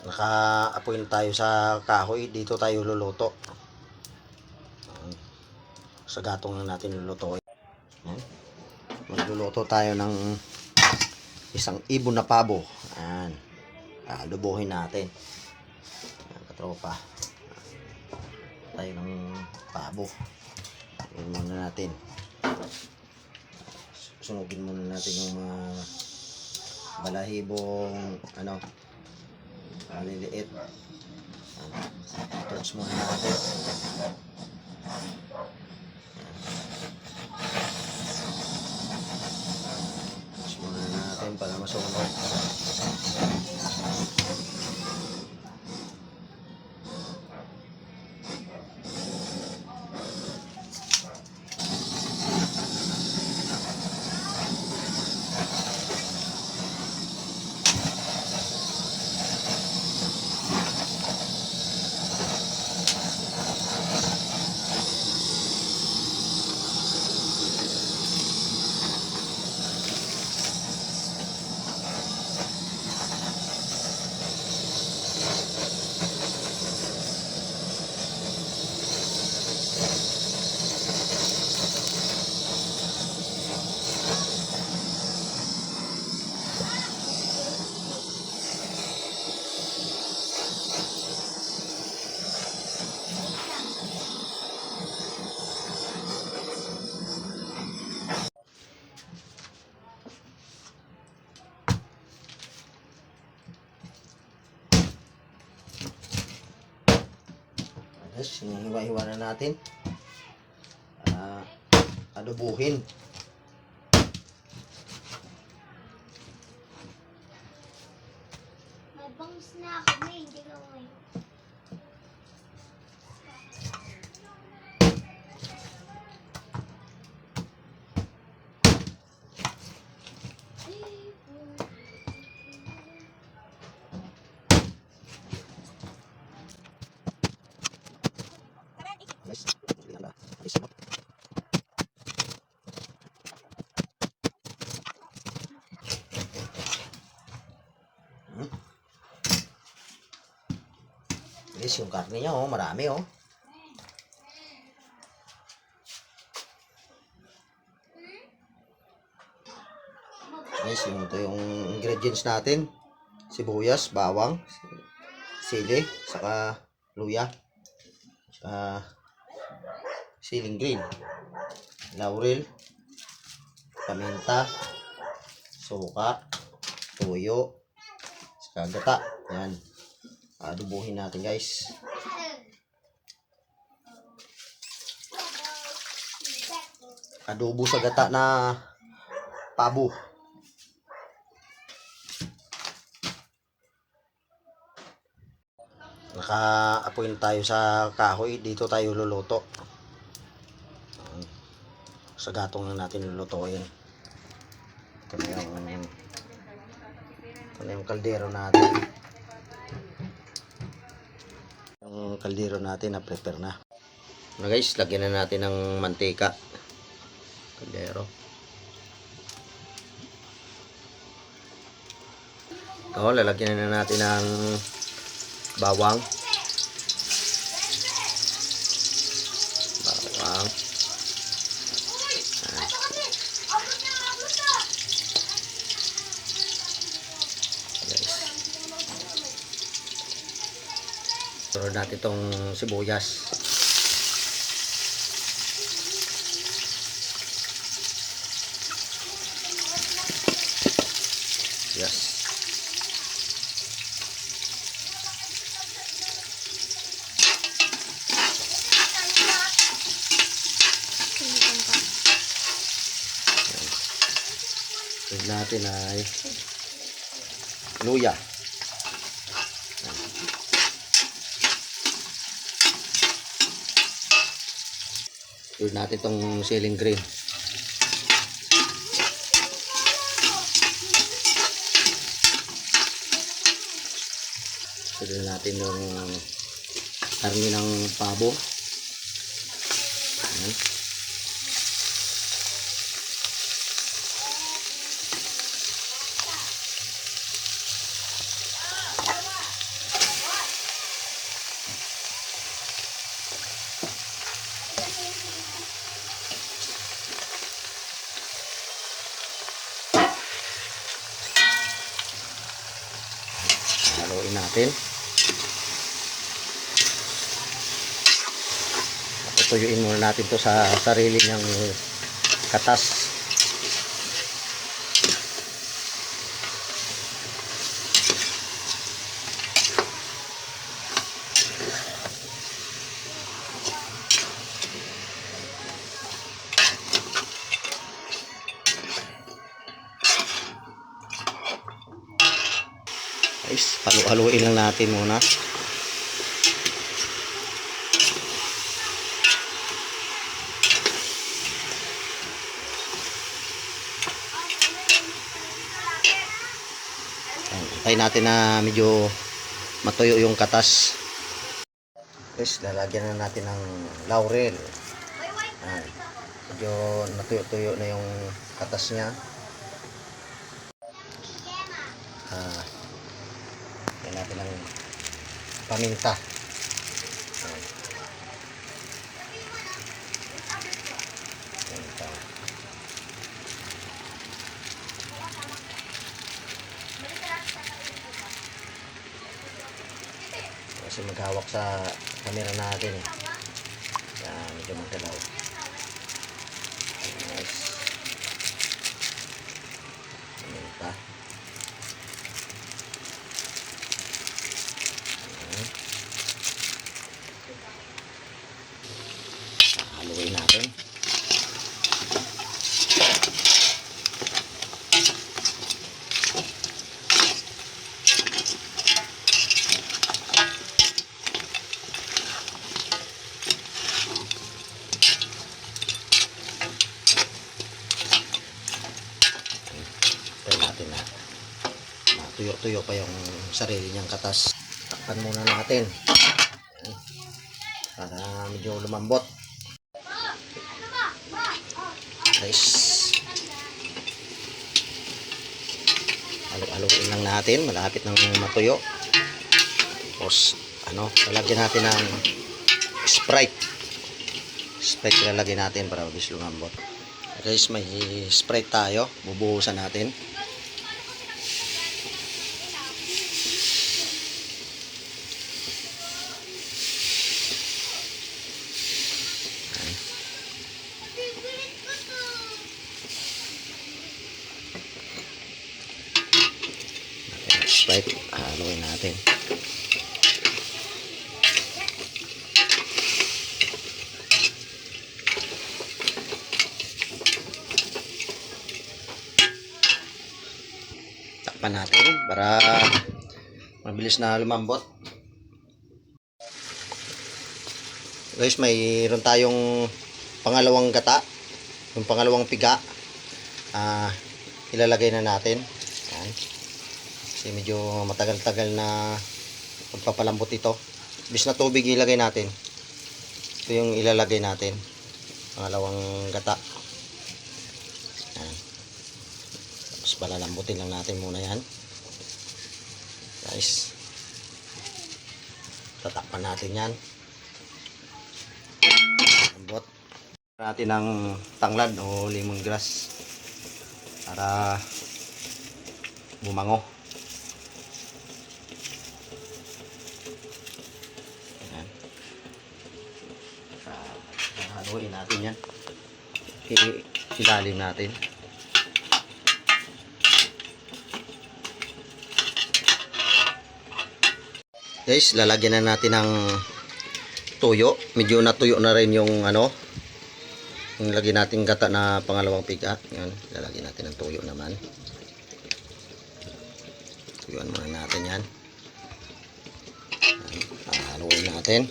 Naka-apoy na tayo sa kahoy. Dito tayo luluto. Sa gatong na natin lulutuin. Magluluto tayo ng isang ibon na pabo. Ayan. Ah, lubuhin natin. Ayan, katropa. Tayo ng pabo. Ayan muna natin. Sunugin muna natin yung mga balahibong ano maliliit. Touch muna natin. Touch muna natin para masunog. Na natin. Ah, adobuhin. May bangs na ako, may hindi ka may. Yes, yung karne niya, oh, marami, oh. Yes, yung ito yung ingredients natin. Sibuyas, bawang, sili, saka luya, saka siling green, laurel, paminta, suka, tuyo, saka gata. Yan. Adubuhin natin guys. Adobo sa gata na pabo. Naka-apoy na tayo sa kahoy. Dito tayo luluto. Sa gatong na natin lulutuin. Ito na yung ito na yung kaldero natin. Yung kaldero natin na prepare na. Na guys, lagyan na natin ng mantika. Kaldero. Ito, lalagyan na natin ng bawang. Bawang. Ah, guys. Sunod natin itong sibuyas. Yes. Sunod natin ay luya. Sunod natin itong ceiling green. Sunod natin yung karni ng pabo. Ayan. Haluin natin. Tutuyuin muna natin to sa sarili niyang katas. Guys, halu-haluin lang natin muna. Antayin natin na medyo matuyo yung katas. Guys, lalagyan na natin ng laurel. Ayan. Medyo natuyo-tuyo na yung katas niya. Paminta. Paminta. Kasi maghawak sa camera natin eh. Kaya medyo magdalaw. Nice. Paminta. Haluin natin. Try natin na matuyo-tuyo pa yung sarili niyang katas. Takpan muna natin. Para medyo lumambot. Guys. Halo-haloin lang natin. Malapit nang matuyo. Tapos, ano, lalagyan natin ng Sprite. Sprite lalagyan natin para mabilis lumambot. Guys, may Sprite tayo. Bubuhusan natin. Sprite, haluin natin. Takpan natin para mabilis na lumambot. Guys, mayroon tayong pangalawang gata. Yung pangalawang piga. Ah, ilalagay na natin. Yan. Kasi medyo matagal-tagal na pagpapalambot ito. Bis na tubig ilagay natin. Ito yung ilalagay natin. Pangalawang gata. Yan. Tapos palalambutin lang natin muna yan. Guys. Tatakpan natin yan. Lambot. Natin ng tanglad o lemongrass para bumango. Ayan. Ah, haluin natin yan. I- ilalim natin. Guys, lalagyan na natin ng tuyo. Medyo natuyo na rin yung ano, yung lagyan natin gata na pangalawang piga. Yan, lalagyan natin ng tuyo naman. Tuyuan muna natin. Yan, haluin natin.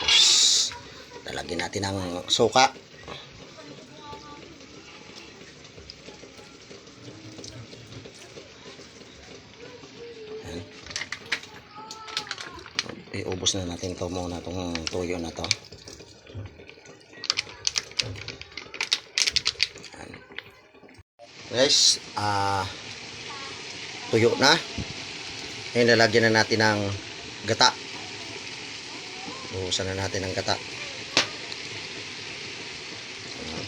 Tapos, lalagyan natin ng suka. Yan. Iubos na natin to muna itong tuyo na to. Guys, ah tuyo na. Ngayon lalagyan na natin ng gata. Buhusan na natin ang gata. Ayan.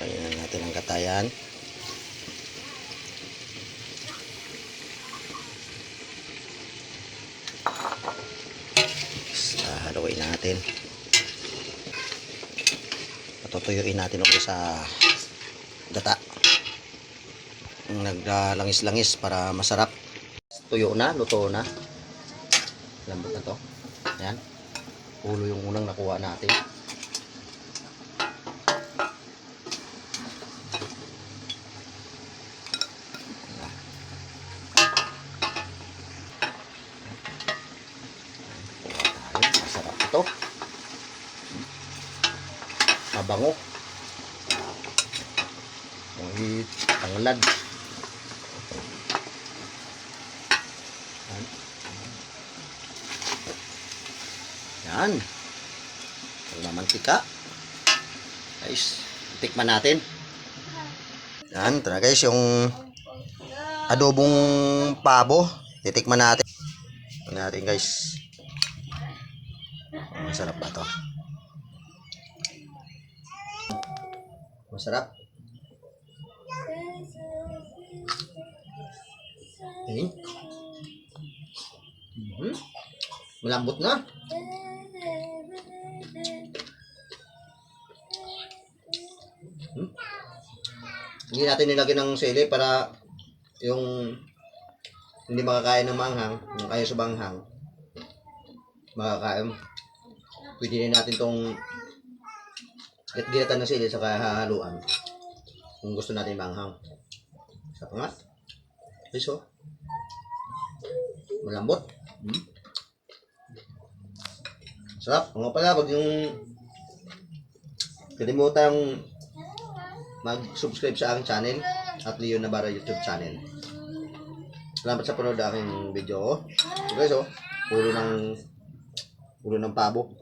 Kaya na natin ang gata yan. Sa haluin natin. Patutuyuin natin ulit sa gata. Naglangis-langis para masarap. Tuyo na, luto na. Lambot na to. Ayan. Ulo yung unang nakuha natin. Kuha tayo. Masarap ito. Mabango. Ang tanglad. Yan. Yan. Pagmamantika. Guys, tikman natin. Yan, tara guys, yung adobong pabo. Titikman natin. Tikman natin guys. Masarap ba to? Masarap. Hmm? Mhm. Malambot na. Hmm? Hindi natin nilagyan ng sili para yung hindi makakain ng manghang, yung ayaw sa banghang, makakain. Pwede rin natin tong ginatan ng sili sa hahaluan kung gusto natin manghang. Sa nga. Iso. Malambot. Hmm. Sarap. Mga pala, pag yung kalimutan mag-subscribe sa aking channel at Leon Navarra YouTube channel. Salamat sa panood aking video ko. So guys, oh, ulo ng ulo ng pabo.